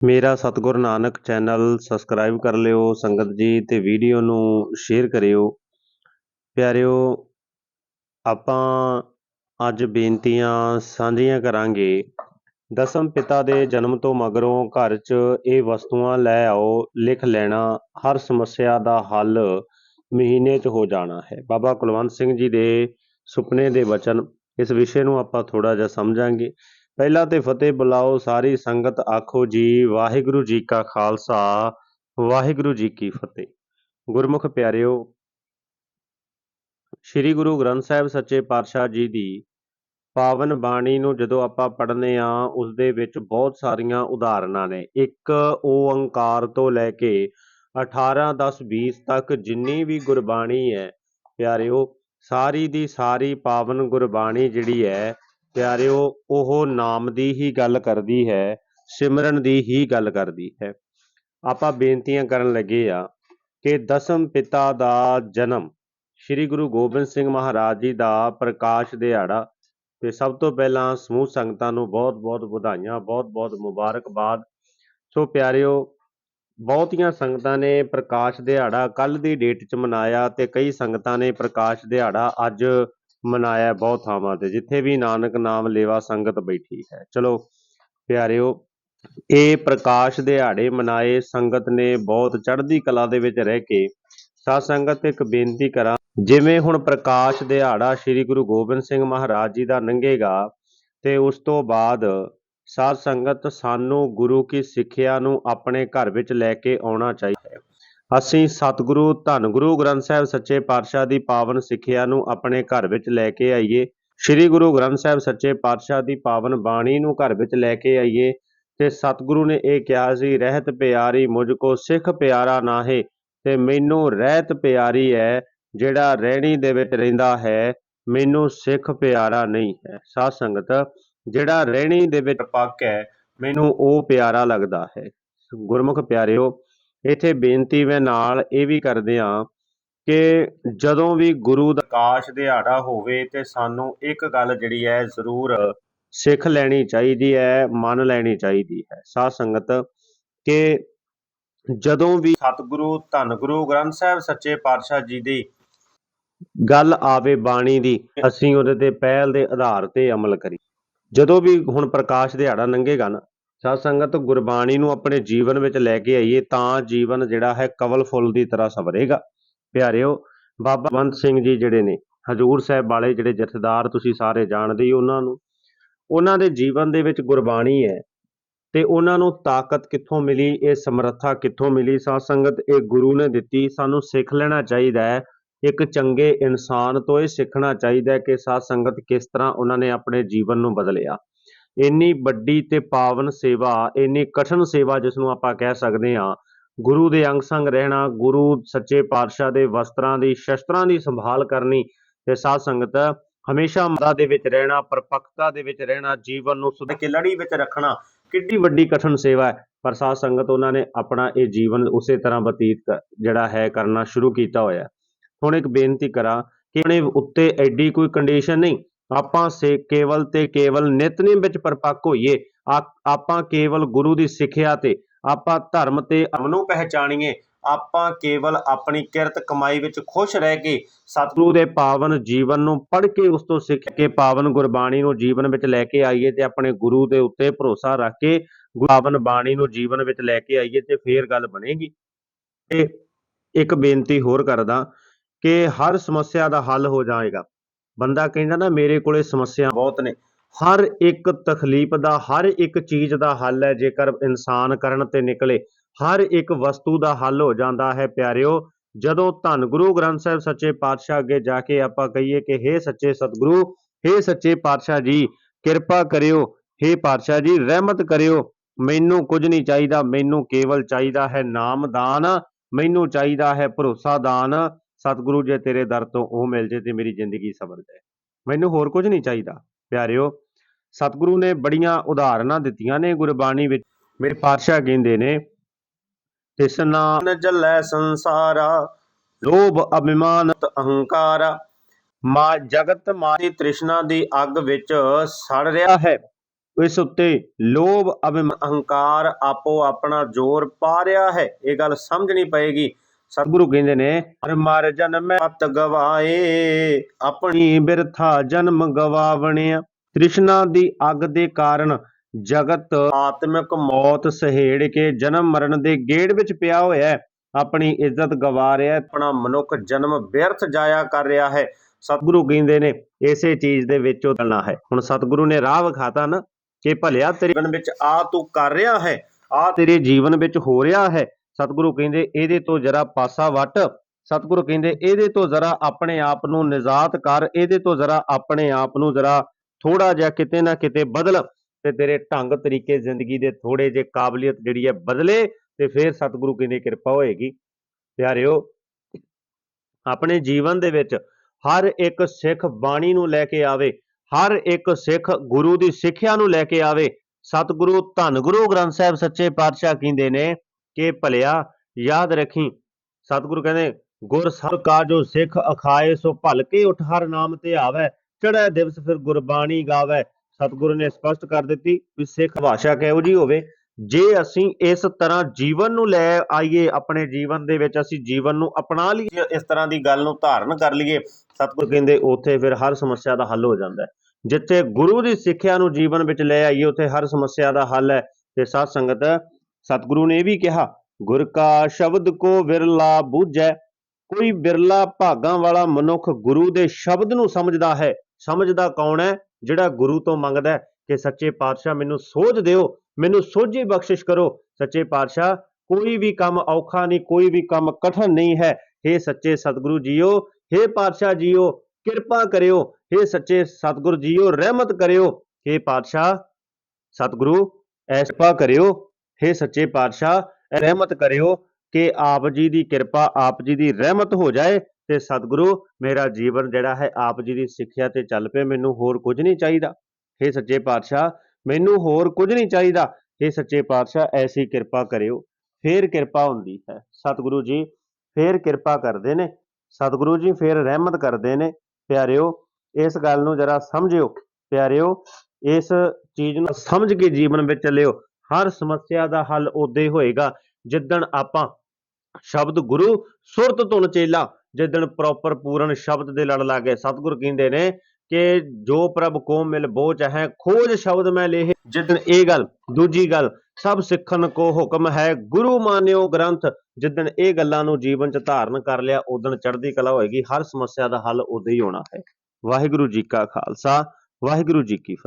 ਮੇਰਾ ਸਤਿਗੁਰ Nanak channel subscribe ਕਰ ਲਿਓ, ਸੰਗਤ ਜੀ ਤੇ ਵੀਡੀਓ ਨੂੰ ਸ਼ੇਅਰ ਕਰਿਓ। ਪਿਆਰਿਓ, ਆਪਾਂ ਅੱਜ ਬੇਨਤੀਆਂ ਸਾਂਝੀਆਂ ਕਰਾਂਗੇ। ਦਸਮ ਪਿਤਾ ਦੇ ਜਨਮ ਤੋਂ ਮਗਰੋਂ ਘਰ 'ਚ ਇਹ ਵਸਤੂਆਂ ਲੈ ਆਓ, ਲਿਖ ਲੈਣਾ, ਹਰ ਸਮੱਸਿਆ ਦਾ ਹੱਲ ਮਹੀਨੇ 'ਚ ਹੋ ਜਾਣਾ ਹੈ। ਬਾਬਾ ਕੁਲਵੰਤ ਸਿੰਘ ਜੀ ਦੇ ਸੁਪਨੇ ਦੇ ਵਚਨ, ਇਸ ਵਿਸ਼ੇ ਨੂੰ ਆਪਾਂ ਥੋੜਾ ਜਿਹਾ ਸਮਝਾਂਗੇ। ਪਹਿਲਾਂ ਤੇ ਫਤਿਹ ਬੁਲਾਓ, ਸਾਰੀ ਸੰਗਤ ਆਖੋ ਜੀ, ਵਾਹਿਗੁਰੂ ਜੀ ਕਾ ਖਾਲਸਾ, ਵਾਹਿਗੁਰੂ ਜੀ ਕੀ ਫਤਿਹ। ਗੁਰਮੁਖ ਪਿਆਰਿਓ, ਸ੍ਰੀ ਗੁਰੂ ਗ੍ਰੰਥ ਸਾਹਿਬ ਸੱਚੇ ਪਾਤਸ਼ਾਹ ਜੀ ਦੀ ਪਾਵਨ ਬਾਣੀ ਨੂੰ ਜਦੋਂ ਆਪਾਂ ਪੜ੍ਹਨੇ ਆ ਉਸ ਦੇ ਵਿੱਚ ਬਹੁਤ ਸਾਰੀਆਂ ਉਦਾਹਰਨਾਂ ਨੇ। ਇੱਕ ਓੰਕਾਰ ਤੋਂ ਲੈ ਕੇ 18 10 20 ਤੱਕ ਜਿੰਨੀ ਵੀ ਗੁਰਬਾਣੀ ਹੈ, ਪਿਆਰਿਓ, ਸਾਰੀ ਦੀ ਸਾਰੀ ਪਾਵਨ ਗੁਰਬਾਣੀ ਜਿਹੜੀ ਹੈ ਪਿਆਰਿਓ, ਉਹ ਨਾਮ ਦੀ ਹੀ ਗੱਲ ਕਰਦੀ ਹੈ, ਸਿਮਰਨ ਦੀ ਹੀ ਗੱਲ ਕਰਦੀ ਹੈ। ਆਪਾਂ ਬੇਨਤੀਆਂ ਕਰਨ ਲੱਗੇ ਆ ਕਿ ਦਸਮ ਪਿਤਾ ਦਾ ਜਨਮ ਸ੍ਰੀ ਗੁਰੂ ਗੋਬਿੰਦ ਸਿੰਘ ਮਹਾਰਾਜ ਜੀ ਦਾ ਪ੍ਰਕਾਸ਼ ਦਿਹਾੜਾ ਤੇ ਸਭ ਤੋਂ ਪਹਿਲਾਂ ਸਮੂਹ ਸੰਗਤਾਂ ਨੂੰ ਬਹੁਤ-ਬਹੁਤ ਵਧਾਈਆਂ, ਬਹੁਤ-ਬਹੁਤ ਮੁਬਾਰਕਬਾਦ। ਸੋ ਪਿਆਰਿਓ, ਬਹੁਤੀਆਂ ਸੰਗਤਾਂ ਨੇ ਪ੍ਰਕਾਸ਼ ਦਿਹਾੜਾ ਕੱਲ ਦੀ ਡੇਟ 'ਚ ਮਨਾਇਆ ਤੇ ਕਈ ਸੰਗਤਾਂ ਨੇ ਪ੍ਰਕਾਸ਼ ਦਿਹਾੜਾ ਅੱਜ ਮਨਾਇਆ ਬਹੁਤ ਥਾਵਾਂ ਤੇ, ਜਿੱਥੇ ਵੀ ਨਾਨਕ ਨਾਮ ਲੇਵਾ ਸੰਗਤ ਬੈਠੀ ਹੈ। ਚਲੋ ਪਿਆਰਿਓ, ਇਹ ਪ੍ਰਕਾਸ਼ ਦਿਹਾੜੇ ਮਨਾਏ ਸੰਗਤ ਨੇ ਬਹੁਤ ਚੜ੍ਹਦੀ ਕਲਾ ਦੇ ਵਿੱਚ ਰਹਿ ਕੇ, ਸਾਧ ਸੰਗਤ ਇੱਕ ਬੇਨਤੀ ਕਰਾਂ, ਜਿਵੇਂ ਹੁਣ ਪ੍ਰਕਾਸ਼ ਦਿਹਾੜਾ ਸ੍ਰੀ ਗੁਰੂ ਗੋਬਿੰਦ ਸਿੰਘ ਮਹਾਰਾਜ ਜੀ ਦਾ ਲੰਘੇਗਾ ਤੇ ਉਸ ਤੋਂ ਬਾਅਦ ਸਾਧ ਸੰਗਤ ਸਾਨੂੰ ਗੁਰੂ ਕੀ ਸਿੱਖਿਆ ਨੂੰ ਆਪਣੇ ਘਰ ਵਿੱਚ ਲੈ ਕੇ ਆਉਣਾ ਚਾਹੀਦਾ ਅਸੀਂ ਸਤਿਗੁਰੂ, ਧੰਨ ਗੁਰੂ ਗ੍ਰੰਥ ਸਾਹਿਬ ਸੱਚੇ ਪਾਤਸ਼ਾਹ ਦੀ ਪਾਵਨ ਸਿੱਖਿਆ ਨੂੰ ਆਪਣੇ ਘਰ ਵਿੱਚ ਲੈ ਕੇ ਆਈਏ। ਸ੍ਰੀ ਗੁਰੂ ਗ੍ਰੰਥ ਸਾਹਿਬ ਸੱਚੇ ਪਾਤਸ਼ਾਹ ਦੀ ਪਾਵਨ ਬਾਣੀ ਨੂੰ ਘਰ ਵਿੱਚ ਲੈ ਕੇ ਆਈਏ ਤੇ ਸਤਿਗੁਰੂ ਨੇ ਇਹ ਕਿਹਾ ਸੀ, ਰਹਿਤ ਪਿਆਰੀ ਮੁਝ ਕੋ ਸਿੱਖ ਪਿਆਰਾ ਨਾਹੇ, ਤੇ ਮੈਨੂੰ ਰਹਿਤ ਪਿਆਰੀ ਹੈ ਜਿਹੜਾ ਰਹਿਣੀ ਦੇ ਵਿੱਚ ਰਹਿੰਦਾ ਹੈ, ਮੈਨੂੰ ਸਿੱਖ ਪਿਆਰਾ ਨਹੀਂ ਹੈ। ਸਾਧ ਸੰਗਤ, ਜਿਹੜਾ ਰਹਿਣੀ ਦੇ ਵਿੱਚ ਪੱਕ ਹੈ, ਮੈਨੂੰ ਉਹ ਪਿਆਰਾ ਲੱਗਦਾ ਹੈ। ਗੁਰਮੁਖ ਪਿਆਰਿਓ ਇੱਥੇ ਬੇਨਤੀ ਮੈਂ ਨਾਲ ਇਹ ਵੀ ਕਰਦੇ ਹਾਂ ਕਿ ਜਦੋਂ ਵੀ ਗੁਰੂ ਦਾ ਕਾਸ਼ ਦਿਹਾੜਾ ਹੋਵੇ ਤੇ ਸਾਨੂੰ ਇੱਕ ਗੱਲ ਜਿਹੜੀ ਹੈ ਜ਼ਰੂਰ ਸਿੱਖ ਲੈਣੀ ਚਾਹੀਦੀ ਹੈ, ਮੰਨ ਲੈਣੀ ਚਾਹੀਦੀ ਹੈ। ਸਾਧ ਸੰਗਤ ਕਿ ਜਦੋਂ ਵੀ ਸਤਿਗੁਰੂ, ਧੰਨ ਗੁਰੂ, ਗ੍ਰੰਥ ਸਾਹਿਬ, ਸੱਚੇ ਪਾਤਸ਼ਾਹ ਜੀ ਦੀ ਗੱਲ ਆਵੇ ਬਾਣੀ ਦੀ, ਅਸੀਂ ਉਹਦੇ ਤੇ ਪਹਿਲ ਦੇ ਆਧਾਰ ਤੇ ਅਮਲ ਕਰੀ ਜਦੋਂ ਵੀ ਹੁਣ ਪ੍ਰਕਾਸ਼ ਦਿਹਾੜਾ ਲੰਘੇਗਾ ਨਾ ਸਾਧ ਸੰਗਤ, ਗੁਰਬਾਣੀ ਨੂੰ ਆਪਣੇ ਜੀਵਨ ਵਿੱਚ ਲੈ ਕੇ ਆਈਏ ਤਾਂ ਜੀਵਨ ਜਿਹੜਾ ਹੈ ਕਵਲ ਫੁੱਲ ਦੀ ਤਰ੍ਹਾਂ ਸਵਰੇਗਾ। ਪਿਆਰਿਓ, ਬਾਬਾ ਬੰਤ ਸਿੰਘ ਜੀ ਜਿਹੜੇ ਨੇ, ਹਜੂਰ ਸਾਹਿਬ ਵਾਲੇ ਜਿਹੜੇ ਜਥੇਦਾਰ ਤੁਸੀਂ ਸਾਰੇ ਜਾਣਦੇ ਹੀ ਉਹਨਾਂ ਨੂੰ, ਉਹਨਾਂ ਦੇ ਜੀਵਨ ਦੇ ਵਿੱਚ ਗੁਰਬਾਣੀ ਹੈ ਤੇ ਉਹਨਾਂ ਨੂੰ ਤਾਕਤ ਕਿੱਥੋਂ ਮਿਲੀ, ਇਹ ਸਮਰੱਥਾ ਕਿੱਥੋਂ ਮਿਲੀ? ਸਾਧ ਸੰਗਤ, ਇਹ ਗੁਰੂ ਨੇ ਦਿੱਤੀ, ਸਾਨੂੰ ਸਿੱਖ ਲੈਣਾ ਚਾਹੀਦਾ ਹੈ, ਇੱਕ ਚੰਗੇ ਇਨਸਾਨ ਤੋਂ ਇਹ ਸਿੱਖਣਾ ਚਾਹੀਦਾ ਹੈ ਕਿ ਸਾਧ ਸੰਗਤ ਕਿਸ ਤਰ੍ਹਾਂ ਉਹਨਾਂ ਨੇ ਆਪਣੇ ਜੀਵਨ ਨੂੰ ਬਦਲਿਆ। ਇੰਨੀ ਵੱਡੀ ਤੇ ਪਾਵਨ ਸੇਵਾ, ਇੰਨੀ ਕਠਨ ਸੇਵਾ ਜਿਸ ਨੂੰ ਆਪਾਂ ਕਹਿ ਸਕਦੇ ਹਾਂ, ਗੁਰੂ ਦੇ ਅੰਗ ਸੰਗ ਰਹਿਣਾ, ਗੁਰੂ ਸੱਚੇ ਪਾਤਸ਼ਾਹ ਦੇ ਵਸਤਰਾਂ ਦੀ, ਸ਼ਸਤਰਾਂ ਦੀ ਸੰਭਾਲ ਕਰਨੀ ਤੇ ਸਾਧ ਸੰਗਤ ਹਮੇਸ਼ਾ ਮਦਾ ਦੇ ਵਿੱਚ ਰਹਿਣਾ, ਪਰਪੱਕਤਾ ਦੇ ਵਿੱਚ ਰਹਿਣਾ, ਜੀਵਨ ਨੂੰ ਸੁਧ ਕੇ ਲੜੀ ਵਿੱਚ ਰੱਖਣਾ, ਕਿੱਡੀ ਵੱਡੀ ਕਠਨ ਸੇਵਾ ਹੈ। ਪਰ ਸਾਧ ਸੰਗਤ ਉਹਨਾਂ ਨੇ ਆਪਣਾ ਇਹ ਜੀਵਨ ਉਸੇ ਤਰ੍ਹਾਂ ਬਤੀਤ ਕ- ਜਿਹੜਾ ਹੈ, ਕਰਨਾ ਸ਼ੁਰੂ ਕੀਤਾ ਹੋਇਆ ਹੁਣ ਇੱਕ ਬੇਨਤੀ ਕਰਾਂ ਕਿ ਉਹਨੇ ਉੱਤੇ ਐਡੀ ਕੋਈ ਕੰਡੀਸ਼ਨ ਨਹੀਂ ਆਪਾਂ ਸੇ ਕੇਵਲ ਤੇ ਕੇਵਲ ਨਿਤਨੇਮ ਵਿੱਚ ਪਰਪੱਕ ਹੋਈਏ। ਆਪਾਂ ਕੇਵਲ ਗੁਰੂ ਦੀ ਸਿੱਖਿਆ ਤੇ ਆਪਾਂ ਧਰਮ ਤੇ ਅਮਨੋਂ ਪਹਿਚਾਣੀਏ। ਆਪਾਂ ਕੇਵਲ ਆਪਣੀ ਕਿਰਤ ਕਮਾਈ ਵਿੱਚ ਖੁਸ਼ ਰਹਿ ਕੇ ਸਤਿਗੁਰੂ ਦੇ ਪਾਵਨ ਜੀਵਨ ਨੂੰ ਪੜ੍ਹ ਕੇ ਉਸ ਤੋਂ ਸਿੱਖ ਕੇ ਪਾਵਨ ਗੁਰਬਾਣੀ ਨੂੰ ਜੀਵਨ ਵਿੱਚ ਲੈ ਕੇ ਆਈਏ ਤੇ ਆਪਣੇ ਗੁਰੂ ਦੇ ਉੱਤੇ ਭਰੋਸਾ ਰੱਖ ਕੇ ਪਾਵਨ ਬਾਣੀ ਨੂੰ ਜੀਵਨ ਵਿੱਚ ਲੈ ਕੇ ਆਈਏ ਤੇ ਫੇਰ ਗੱਲ ਬਣੇਗੀ। ਤੇ ਇੱਕ ਬੇਨਤੀ ਹੋਰ ਕਰਦਾ ਕਿ ਹਰ ਸਮੱਸਿਆ ਦਾ ਹੱਲ ਹੋ ਜਾਏਗਾ। ਬੰਦਾ ਕਹਿੰਦਾ ਨਾ, ਮੇਰੇ ਕੋਲੇ ਸਮੱਸਿਆ ਬਹੁਤ ਨੇ। ਹਰ ਇੱਕ ਤਕਲੀਫ ਦਾ, ਹਰ ਇੱਕ ਚੀਜ਼ ਦਾ ਹੱਲ ਹੈ, ਜੇਕਰ ਇਨਸਾਨ ਕਰਨ ਤੇ ਨਿਕਲੇ, ਹਰ ਇੱਕ ਵਸਤੂ ਦਾ ਹੱਲ ਹੋ ਜਾਂਦਾ ਹੈ। ਪਿਆਰਿਓ, ਜਦੋਂ ਧੰਨ ਗੁਰੂ ਗ੍ਰੰਥ ਸਾਹਿਬ ਸੱਚੇ ਪਾਤਸ਼ਾਹ ਅੱਗੇ ਜਾ ਕੇ ਆਪਾਂ ਕਹੀਏ ਕਿ, ਹੇ ਸੱਚੇ ਸਤਿਗੁਰੂ, ਹੇ ਸੱਚੇ ਪਾਤਸ਼ਾਹ ਜੀ, ਕਿਰਪਾ ਕਰਿਓ। ਹੇ ਪਾਤਸ਼ਾਹ ਜੀ, ਰਹਿਮਤ ਕਰਿਓ। ਮੈਨੂੰ ਕੁਝ ਨਹੀਂ ਚਾਹੀਦਾ, ਮੈਨੂੰ ਕੇਵਲ ਚਾਹੀਦਾ ਹੈ ਨਾਮਦਾਨ ਮੈਨੂੰ ਚਾਹੀਦਾ ਹੈ ਭਰੋਸਾ ਦਾਨ। ਸਤਿਗੁਰੂ ਜੇ ਤੇਰੇ ਦਰ ਤੋਂ ਉਹ ਮਿਲ ਜੇ ਤੇ ਮੇਰੀ ਜ਼ਿੰਦਗੀ ਸਵਰ ਜਾਏ। ਮੈਨੂੰ ਹੋਰ ਕੁਝ ਨਹੀਂ ਚਾਹੀਦਾ। ਪਿਆਰਿਓ, ਸਤਿਗੁਰੂ ਨੇ ਬੜੀਆਂ ਉਦਾਹਰਨਾਂ ਦਿੱਤੀਆਂ ਨੇ, ਗੁਰਬਾਣੀ ਵਿੱਚ ਮੇਰੇ ਪਾਤਸ਼ਾਹ ਕਹਿੰਦੇ ਨੇ ਤਿਸ ਜਲੈ ਸੰਸਾਰਾ, ਲੋਭ ਅਭਿਮਾਨ ਅਹੰਕਾਰ, ਮਾ ਜਗਤ ਮਾਰੀ ਤ੍ਰਿਸ਼ਨਾ ਦੀ ਅੱਗ ਵਿੱਚ ਸੜ ਰਿਹਾ ਹੈ। ਇਸ ਉੱਤੇ ਲੋਭ ਅਭਿਮਾਨ ਅਹੰਕਾਰ ਆਪੋ ਆਪਣਾ ਜ਼ੋਰ ਪਾ ਰਿਹਾ ਹੈ। ਇਹ ਗੱਲ ਸਮਝਣੀ ਪਏਗੀ। ਸਤਿਗੁਰੂ ਕਹਿੰਦੇ ਨੇ, ਹਰ ਮਰ ਜਨਮੈ ਪਤ ਗਵਾਏ। ਆਪਣੀ ਬਿਰਥਾ ਜਨਮ ਗਵਾਵਣਿਆ ਤ੍ਰਿਸ਼ਨਾ ਦੀ ਅੱਗ ਦੇ ਕਾਰਨ ਜਗਤ ਆਤਮਿਕ ਮੌਤ ਸਹੇੜ ਕੇ ਜਨਮ ਮਰਨ ਦੇ ਗੇੜ ਵਿੱਚ ਪਿਆ ਹੋਇਆ ਹੈ। ਆਪਣੀ ਇੱਜ਼ਤ ਗਵਾ ਰਿਹਾ ਹੈ, ਆਪਣਾ ਮਨੁੱਖ ਜਨਮ ਵਿਅਰਥ ਜਾਇਆ ਕਰ ਰਿਹਾ ਹੈ। ਸਤਿਗੁਰੂ ਕਹਿੰਦੇ ਨੇ, ਇਸੇ ਚੀਜ਼ ਦੇ ਵਿੱਚ ਉਹ ਚੱਲਣਾ ਹੈ। ਹੁਣ ਸਤਿਗੁਰੂ ਨੇ ਰਾਹ ਵਿਖਾਤਾ ਨਾ ਕਿ ਭਲਿਆ ਤੇਰੇ ਜੀਵਨ ਵਿੱਚ ਆ ਤੂੰ ਕਰ ਰਿਹਾ ਹੈ, ਆ ਤੇਰੇ ਜੀਵਨ ਵਿੱਚ ਹੋ ਰਿਹਾ ਹੈ। ਸਤਿਗੁਰੂ ਕਹਿੰਦੇ, ਇਹਦੇ ਤੋਂ ਜਰਾ ਪਾਸਾ ਵੱਟ। ਸਤਿਗੁਰੂ ਕਹਿੰਦੇ, ਇਹਦੇ ਤੋਂ ਜਰਾ ਆਪਣੇ ਆਪ ਨੂੰ ਨਿਜ਼ਾਤ ਕਰ। ਇਹਦੇ ਤੋਂ ਜਰਾ ਆਪਣੇ ਆਪ ਨੂੰ ਜਰਾ ਥੋੜਾ ਜਿਹਾ ਕਿਤੇ ਨਾ ਕਿਤੇ ਬਦਲ ਤੇ ਤੇਰੇ ਢੰਗ ਤਰੀਕੇ ਜ਼ਿੰਦਗੀ ਦੇ ਥੋੜੇ ਜੇ ਕਾਬਲੀਅਤ ਜਿਹੜੀ ਹੈ ਬਦਲੇ ਤੇ ਫਿਰ ਸਤਿਗੁਰੂ ਕਹਿੰਦੇ, ਕਿਰਪਾ ਹੋਏਗੀ। ਪਿਆਰਿਓ, ਆਪਣੇ ਜੀਵਨ ਦੇ ਵਿੱਚ ਹਰ ਇੱਕ ਸਿੱਖ ਬਾਣੀ ਨੂੰ ਲੈ ਕੇ ਆਵੇ, ਹਰ ਇੱਕ ਸਿੱਖ ਗੁਰੂ ਦੀ ਸਿੱਖਿਆ ਨੂੰ ਲੈ ਕੇ ਆਵੇ, ਸਤਿਗੁਰੂ ਧੰਨ ਗੁਰੂ ਗ੍ਰੰਥ ਸਾਹਿਬ ਸੱਚੇ ਪਾਤਸ਼ਾਹ ਕਹਿੰਦੇ ਨੇ ਕੇ ਭਲਿਆ, ਯਾਦ ਰੱਖੀ। ਸਤਿਗੁਰੂ ਕਹਿੰਦੇ, ਗੁਰ ਸਭ ਕਾ ਜੋ ਸਿੱਖ ਅਖਾਏ, ਸੋ ਭਲ ਕੇ ਉਠ ਹਰ ਨਾਮ ਤੇ ਆਵੇ। ਚੜ੍ਹੈ ਦਿਵਸ ਫਿਰ ਗੁਰਬਾਣੀ ਗਾਵੇ। ਸਤਿਗੁਰੂ ਨੇ ਸਪਸ਼ਟ ਕਰ ਦਿੱਤੀ ਵੀ ਸਿੱਖ ਭਾਸ਼ਾ ਕਿਹੋ ਜੀ ਹੋਵੇ। ਜੇ ਅਸੀਂ ਇਸ ਤਰ੍ਹਾਂ ਜੀਵਨ ਨੂੰ ਲੈ ਆਈਏ, ਆਪਣੇ ਜੀਵਨ ਦੇ ਵਿੱਚ ਅਸੀਂ ਜੀਵਨ ਨੂੰ ਅਪਣਾ ਲਈਏ, ਇਸ ਤਰ੍ਹਾਂ ਦੀ ਗੱਲ ਨੂੰ ਧਾਰਨ ਕਰ ਲਈਏ, ਸਤਿਗੁਰ ਕਹਿੰਦੇ, ਉੱਥੇ ਫਿਰ ਹਰ ਸਮੱਸਿਆ ਦਾ ਹੱਲ ਹੋ ਜਾਂਦਾ ਹੈ। ਜਿੱਥੇ ਗੁਰੂ ਦੀ ਸਿੱਖਿਆ ਨੂੰ ਜੀਵਨ ਵਿੱਚ ਲੈ ਆਈਏ, ਉੱਥੇ ਹਰ ਸਮੱਸਿਆ ਦਾ ਹੱਲ ਹੈ। ਤੇ ਸਾਧ ਸੰਗਤ ਸਤਿਗੁਰੂ ਨੇ ਇਹ ਵੀ ਕਿਹਾ ਗੁਰ ਕਾ ਸ਼ਬਦ ਕੋ ਵਿਰਲਾ ਬੂਝੈ ਕੋਈ ਬਿਰਲਾ ਭਾਗਾਂ ਵਾਲਾ ਮਨੁੱਖ ਗੁਰੂ ਦੇ ਸ਼ਬਦ ਨੂੰ ਸਮਝਦਾ ਹੈ ਸਮਝਦਾ ਕੌਣ ਹੈ ਜਿਹੜਾ ਗੁਰੂ ਤੋਂ ਮੰਗਦਾ ਹੈ ਕਿ ਸੱਚੇ ਪਾਤਸ਼ਾਹ ਮੈਨੂੰ ਸੋਝ ਦਿਓ ਮੈਨੂੰ ਸੋਝੀ ਬਖਸ਼ਿਸ਼ ਕਰੋ ਸੱਚੇ ਪਾਤਸ਼ਾਹ ਕੋਈ ਵੀ ਕੰਮ ਔਖਾ ਨਹੀਂ ਕੋਈ ਵੀ ਕੰਮ ਕਠਨ ਨਹੀਂ ਹੈ हे ਸੱਚੇ ਸਤਿਗੁਰੂ ਜੀਓ हे ਪਾਤਸ਼ਾਹ ਜੀਓ ਕਿਰਪਾ ਕਰਿਓ हे ਸੱਚੇ ਸਤਿਗੁਰੂ ਜੀਓ ਰਹਿਮਤ ਕਰਿਓ हे ਪਾਤਸ਼ਾਹ ਸਤਿਗੁਰੂ ਐਸਪਾ ਕਰਿਓ हे ਸੱਚੇ ਪਾਤਸ਼ਾਹ ਰਹਿਮਤ ਕਰਿਓ ਕਿ ਆਪ ਜੀ ਦੀ ਕਿਰਪਾ ਆਪ ਜੀ ਦੀ ਰਹਿਮਤ ਹੋ ਜਾਏ ਤੇ ਸਤਿਗੁਰੂ ਮੇਰਾ ਜੀਵਨ ਜਿਹੜਾ ਹੈ ਆਪ ਜੀ ਦੀ ਸਿੱਖਿਆ ਤੇ ਚੱਲ ਪਏ ਮੈਨੂੰ ਹੋਰ ਕੁਝ ਨਹੀਂ ਚਾਹੀਦਾ हे ਸੱਚੇ ਪਾਤਸ਼ਾਹ ਮੈਨੂੰ ਹੋਰ ਕੁਝ ਨਹੀਂ ਚਾਹੀਦਾ हे ਸੱਚੇ ਪਾਤਸ਼ਾਹ ਐਸੀ ਕਿਰਪਾ ਕਰਿਓ ਫੇਰ ਕਿਰਪਾ ਹੁੰਦੀ ਹੈ ਸਤਿਗੁਰੂ ਜੀ ਫੇਰ ਕਿਰਪਾ ਕਰਦੇ ਨੇ ਸਤਿਗੁਰੂ ਜੀ ਫੇਰ ਰਹਿਮਤ ਕਰਦੇ ਨੇ ਪਿਆਰਿਓ ਇਸ ਗੱਲ ਨੂੰ ਜਰਾ ਸਮਝਿਓ ਪਿਆਰਿਓ ਇਸ ਚੀਜ਼ ਨੂੰ ਸਮਝ ਕੇ ਜੀਵਨ ਵਿੱਚ ਚੱਲਿਓ ਹਰ ਸਮੱਸਿਆ ਦਾ ਹੱਲ ਉਦੋਂ ਹੋਏਗਾ। ਜਿੱਦਣ ਆਪਾਂ ਸ਼ਬਦ ਗੁਰੂ ਸੁਰਤ ਧੁਨ ਚੇਲਾ, ਜਿੱਦਣ ਪ੍ਰੋਪਰ ਪੂਰਨ ਸ਼ਬਦ ਦੇ ਲੜ ਲਾਗੇ ਸਤਿਗੁਰ ਕਹਿੰਦੇ ਨੇ ਕਿ ਜੋ ਪ੍ਰਭ ਕੋ ਮਿਲ ਬੋ ਚਾਹੈ ਖੋਜ ਸ਼ਬਦ ਮੈਂ ਲੇਹ। ਜਿੱਦਣ ਇਹ ਗੱਲ, ਦੂਜੀ ਗੱਲ, ਸਭ ਸਿੱਖਣ ਕੋ ਹੁਕਮ ਹੈ, ਗੁਰੂ ਮਾਨਿਓ ਗ੍ਰੰਥ, ਜਿੱਦਣ ਇਹ ਗੱਲਾਂ ਨੂੰ ਜੀਵਨ ਚ ਧਾਰਨ ਕਰ ਲਿਆ ਉਦਣ ਚੜ੍ਹਦੀ ਕਲਾ ਹੋਏਗੀ। ਹਰ ਸਮੱਸਿਆ ਦਾ ਹੱਲ ਉਦੋਂ ਹੀ ਹੋਣਾ ਹੈ। ਵਾਹਿਗੁਰੂ ਜੀ ਕਾ ਖਾਲਸਾ, ਵਾਹਿਗੁਰੂ ਜੀ ਕੀ ਫਤਿਹ।